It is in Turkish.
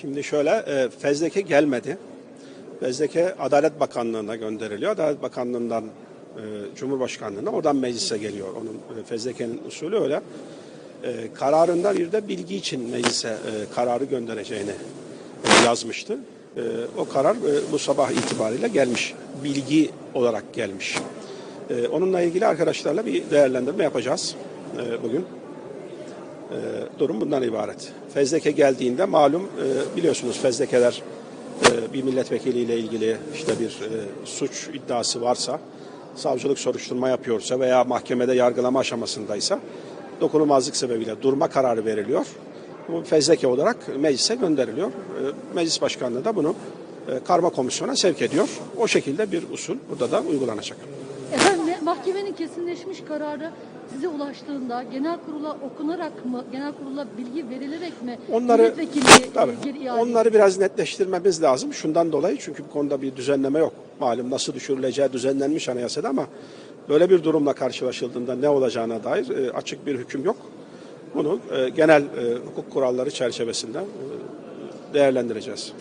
Şimdi şöyle e, fezleke gelmedi. Fezleke Adalet Bakanlığı'na gönderiliyor. Adalet Bakanlığı'ndan e, Cumhurbaşkanlığı'na oradan meclise geliyor. Onun e, fezlekenin usulü öyle. E, kararında bir de bilgi için meclise e, kararı göndereceğini yazmıştı. E, o karar bu sabah itibariyle gelmiş. Bilgi olarak gelmiş. Onunla ilgili arkadaşlarla bir değerlendirme yapacağız bugün. E, durum bundan ibaret. Fezleke geldiğinde malum e, biliyorsunuz fezlekeler e, bir milletvekiliyle ilgili işte bir e, suç iddiası varsa, savcılık soruşturma yapıyorsa veya mahkemede yargılama aşamasındaysa dokunulmazlık sebebiyle durma kararı veriliyor. Bu fezleke olarak meclise gönderiliyor. E, Meclis Başkanlığı da bunu e, karma komisyona sevk ediyor. O şekilde bir usul burada da uygulanacak. Efendim mahkemenin kesinleşmiş kararı size ulaştığında genel kurula okunarak mı, genel kurula bilgi verilerek mi Onları tabii, geri iade onları biraz netleştirmemiz lazım. Şundan dolayı çünkü bu konuda bir düzenleme yok. Malum nasıl düşürüleceği düzenlenmiş anayasada ama böyle bir durumla karşılaşıldığında ne olacağına dair e, açık bir hüküm yok. Bunu e, genel e, hukuk kuralları çerçevesinde değerlendireceğiz.